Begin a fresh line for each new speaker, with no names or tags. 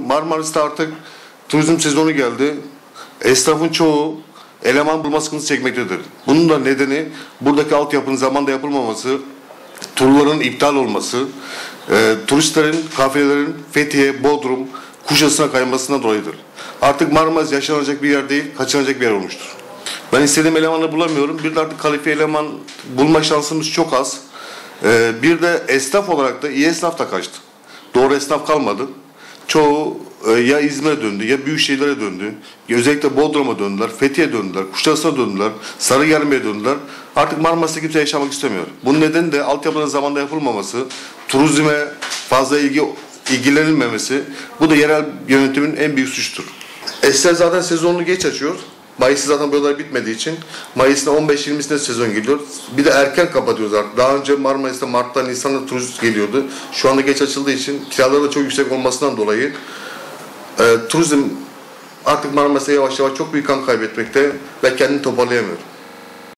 Marmaris'te artık turizm sezonu geldi. Esnafın çoğu eleman bulma sıkıntısı çekmektedir. Bunun da nedeni buradaki altyapının zamanda yapılmaması, turların iptal olması, e, turistlerin, kafelerin Fethiye, Bodrum, Kuşadası'na kaymasından dolayıdır. Artık Marmaris yaşanacak bir yer değil, kaçınacak bir yer olmuştur. Ben istediğim elemanı bulamıyorum. Bir de artık kalifiye eleman bulma şansımız çok az. E, bir de esnaf olarak da iyi esnaf da kaçtı. Doğru esnaf kalmadı. Çoğu e, ya İzmir'e döndü ya büyük şehirlere döndü. Özellikle Bodrum'a döndüler, Fethiye'ye döndüler, Kuşadası'na döndüler, Sarıyerme'ye döndüler. Artık Marmaris'te kimse yaşamak istemiyor. Bunun nedeni de altyapının zamanda yapılmaması, turizme fazla ilgi ilgilenilmemesi. Bu da yerel yönetimin en büyük suçudur. Esler zaten sezonunu geç açıyor. Mayıs'ı zaten buralar bitmediği için Mayıs'ın 15-20'sinde sezon geliyor. Bir de erken kapatıyoruz artık. Daha önce Marmaris'te Mart'ta Nisan'da turist geliyordu. Şu anda geç açıldığı için kiraları da çok yüksek olmasından dolayı e, turizm artık Marmaris'te yavaş yavaş çok büyük kan kaybetmekte ve kendini toparlayamıyor.